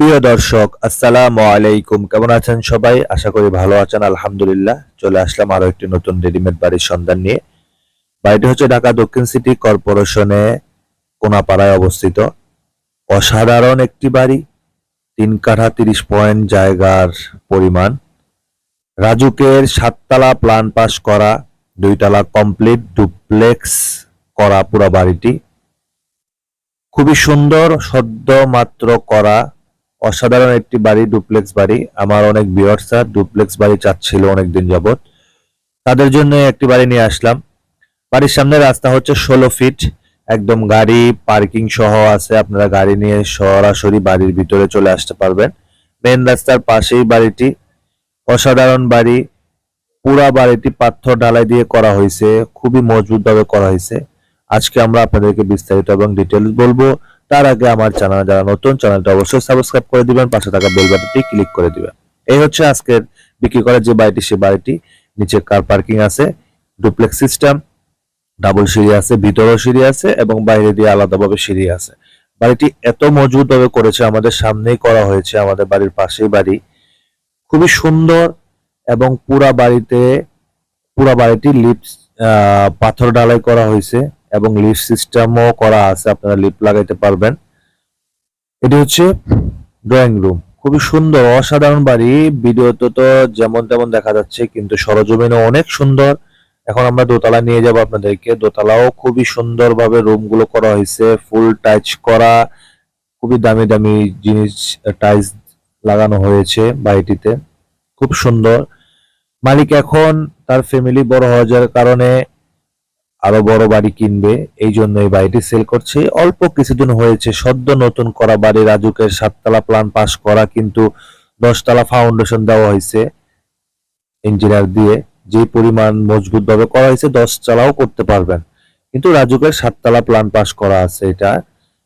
প্রিয় দর্শক, আসসালামু আলাইকুম। কেমন আছেন সবাই? আশা করি ভালো আছেন, আলহামদুলিল্লাহ। চলে আসলাম আরও একটি নতুন রেডিমেড বাড়ির সন্ধান নিয়ে। বাড়িটি হচ্ছে ঢাকা দক্ষিণ সিটি কর্পোরেশনে কোনাপাড়ায় অবস্থিত। অসাধারণ একটি বাড়ি, তিন কাঠা তিরিশ পয়েন্ট জায়গার পরিমাণ। রাজুকের সাততলা প্লান পাস করা, দুইতলা কমপ্লিট ডুপ্লেক্স করা পুরো বাড়িটি। খুবই সুন্দর সদ্য মাত্র করা অসাধারণ একটি বাড়ি ডুপ্লেক্স বাড়ি। আমার অনেক বিয়ার্সার ডুপ্লেক্স বাড়ি চাচ্ছিল অনেকদিন যাবৎ। তাদের জন্য একটি বাড়ি নিয়ে আসলাম। বাড়ির সামনে রাস্তা হচ্ছে ষোলো ফিট একদম গাড়ি পার্কিং সহ আছে। আপনারা গাড়ি নিয়ে সরাসরি বাড়ির ভিতরে চলে আসতে পারবেন। মেন রাস্তার পাশেই বাড়িটি। অসাধারণ বাড়ি। পুরা বাড়িটি পাথর ঢালাই দিয়ে করা হয়েছে। খুবই মজবুত ভাবে করা হয়েছে। আজকে আমরা আপনাদেরকে বিস্তারিত এবং ডিটেলস বলব। তার আগে আমার চ্যানেল যারা নতুন চ্যানেলটা অবশ্যই সাবস্ক্রাইব করে দিবেন, পাশে থাকা বেল বাটনটি ক্লিক করে দিবেন। এই হচ্ছে আজকের বিক্রি করার যে বাড়িটি, সে বাড়িটি। নিচে কার পার্কিং আছে ডুপ্লেক্স সিস্টেম ডাবল সিঁড়ি আছে, ভিতরেও সিঁড়ি আছে এবং বাইরে দিয়ে আলাদাভাবে সিঁড়ি আছে। বাড়িটি এত মজবুত ভাবে করেছে, আমাদের সামনেই করা হয়েছে, আমাদের বাড়ির পাশেই বাড়ি। খুবই সুন্দর এবং পুরা বাড়িতে, পুরা বাড়িটি লিপস পাথর ঢালাই করা হয়েছে। এবং লিফট সিস্টেমও করা আছে, আপনারা লিফট লাগাইতে পারবেন। এটি হচ্ছে ড্রয়িং রুম খুবই সুন্দর, অসাধারণ বাড়ি। ভিডিওতে তো যেমন তেমন দেখা যাচ্ছে, কিন্তু সরজমিনে অনেক সুন্দর। এখন আমরা দোতলা নিয়ে যাব আপনাদেরকে। দোতলাও খুবই সুন্দরভাবে রুমগুলো করা হয়েছে ফুল টাচ করা। খুবই দামি দামি জিনিস টাইলস লাগানো হয়েছে বাড়িটিতে। খুব সুন্দর। মালিক এখন তার ফ্যামিলি বড় হওয়ার যার কারণে আরও বড় বাড়ি কিনবে এই জন্য এই বাড়িটি সেল করছে। অল্প কিছুদিন হয়েছে, সদ্য নতুন করা বাড়ি রাজুকের সাততলা প্ল্যান পাস করা, কিন্তু দশতলা ফাউন্ডেশন দেওয়া হয়েছে ইঞ্জিনিয়ার দিয়ে। যে পরিমাণ মজবুত ভাবে করা হয়েছে দশ করতে পারবেন। কিন্তু রাজুকের সাততলা প্ল্যান পাস করা আছে এটা।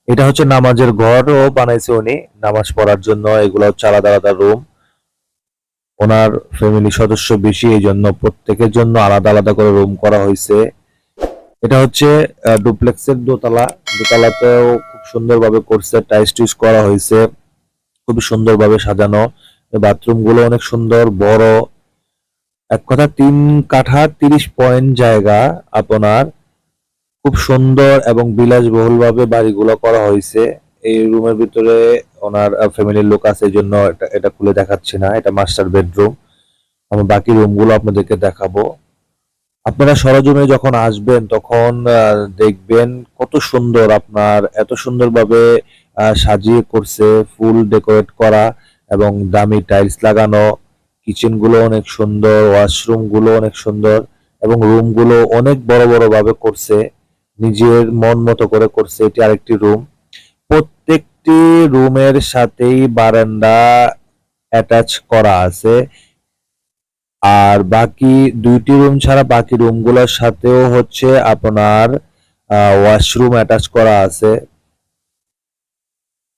এটা হচ্ছে নামাজের ঘরও বানাইছে উনি। নামাজ পড়ার জন্য এগুলো হচ্ছে আলাদা আলাদা রুম ওনার ফ্যামিলি সদস্য বেশি এই জন্য প্রত্যেকের জন্য আলাদা আলাদা করে রুম করা হয়েছে। এটা হচ্ছে ডুপ্লেক্সের দোতলা। দোতলাতেও খুব সুন্দরভাবে করছে টাইস টুইস করা হয়েছে। খুবই সুন্দরভাবে সাজানো। বাথরুমগুলো অনেক সুন্দর, বড়। এক কথা, তিন কাঠা, তিরিশ পয়েন্ট জায়গা আপনার। খুব সুন্দর এবং বিলাসবহুল ভাবে বাড়িগুলো করা হয়েছে। এই রুমের ভিতরে ওনার ফ্যামিলির লোক আছে, এই জন্য এটা এটা খুলে দেখাচ্ছি না। এটা মাস্টার বেডরুম আমি বাকি রুমগুলো আপনাদেরকে দেখাবো। আপনারা সরজমে যখন আসবেন, তখন দেখবেন কত সুন্দর আপনার, এত সুন্দরভাবে সাজিয়ে করছে ফুল ডেকোরেট করা এবং দামি টাইলস লাগানো। কিচেনগুলো অনেক সুন্দর ওয়াশরুমগুলো অনেক সুন্দর এবং রুমগুলো অনেক বড় বড় ভাবে করছে। নিজের মন মতো করে করছে এটি আরেকটি রুম। প্রত্যেকটি রুমের সাথেই বারান্দা অ্যাটাচ করা আছে। আর বাকি দুইটি রুম ছাড়া বাকি রুমগুলোর সাথেও হচ্ছে আপনার ওয়াশরুম অ্যাটাচ করা আছে।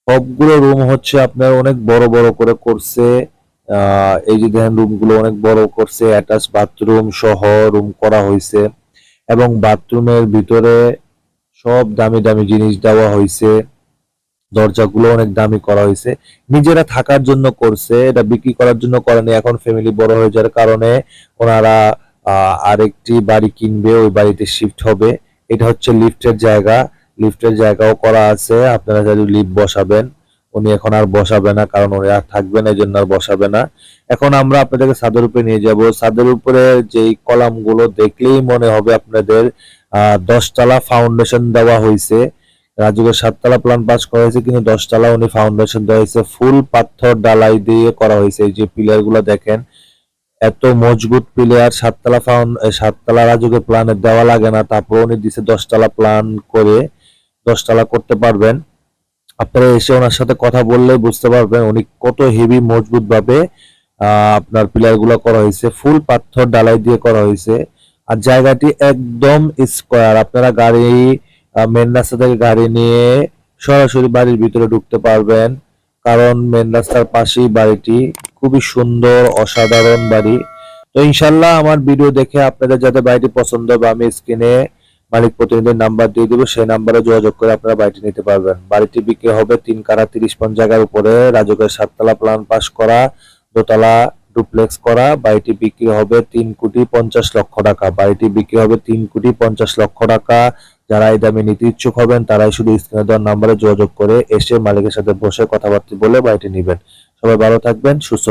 সবগুলো রুম হচ্ছে আপনার অনেক বড় বড় করে করছে। এই যে দেখেন রুমগুলো অনেক বড় করছে অ্যাটাচ বাথরুম সহ রুম করা হয়েছে এবং বাথরুমের ভিতরে সব দামি দামি জিনিস দেওয়া হয়েছে দরজাগুলো অনেক দামি করা হয়েছে। নিজেরা থাকার জন্য করছে, এটা বিক্রি করার জন্য করেনি। এখন ফ্যামিলি বড় হয়ে যাওয়ার কারণে ওনারা আরেকটি বাড়ি কিনবে, ওই বাড়িতে শিফট হবে। এটা হচ্ছে লিফটের জায়গা। লিফটের জায়গাও করা আছে। আপনারা যদি লিফট বসাবেন। উনি এখন আর বসাবে না, কারণ উনি আর থাকবে না এই জন্য আর বসাবে না। এখন আমরা আপনাদেরকে ছাদের উপরে নিয়ে যাব। ছাদের উপরে যেই কলামগুলো দেখলেই মনে হবে আপনাদের দশতলা ফাউন্ডেশন দেওয়া হয়েছে। রাজুকের সাততলা প্ল্যান পাস করা হয়েছে, কিন্তু দশতলা উনি ফাউন্ডেশন দেওয়া হয়েছে। ফুল পাথর ডালাই দিয়ে করা হয়েছে। এই যে পিলারগুলো দেখেন, এত মজবুত পিলার সাততলা ফাউন্ড সাততলা রাজুকের প্ল্যানে দেওয়া লাগে না। তারপর উনি দিছে দশতলা প্ল্যান করে, দশতলা করতে পারবেন। আপনারা এসে ওনার সাথে কথা বললে বুঝতে পারবেন উনি কত হেভি মজবুত ভাবে আপনার পিলারগুলো করা হয়েছে। ফুল পাথর ডালাই দিয়ে করা হয়েছে। আর জায়গাটি একদম স্কোয়ার আপনারা গাড়ি মেন রাস্তা থেকে গাড়ি নিয়ে সরাসরি বাড়ির ভিতরে ঢুকতে পারবেন। কারণ মেন রাস্তার পাশেই বাড়িটি খুবই সুন্দর, অসাধারণ বাড়ি। তো ইনশাল্লাহ আমার ভিডিও দেখে আপনাদের যাতে বাড়িটি পছন্দ হবে, আমি স্ক্রিনে মালিক প্রতিনিধির নাম্বার দিয়ে দিব। সেই নাম্বারে যোগাযোগ করে আপনারা বাড়িটি নিতে পারবেন। বাড়িটি বিক্রি হবে তিন কারা তিরিশ পন জায়গার উপরে। রাজকের সাততলা প্ল্যান পাস করা, দোতলা ডুপ্লেক্স করা। বাড়িটি বিক্রি হবে তিন কোটি পঞ্চাশ লক্ষ টাকা। বাড়িটি বিক্রি হবে তিন কোটি পঞ্চাশ লক্ষ টাকা। যারা এই দামে নিতে ইচ্ছুক হবেন, তারাই শুধু স্ক্রিনে দেওয়ার নাম্বারে যোগাযোগ করে এসে মালিকের সাথে বসে কথাবার্তা বলে বাড়িটি নেবেন। সবাই ভালো থাকবেন, সুস্থ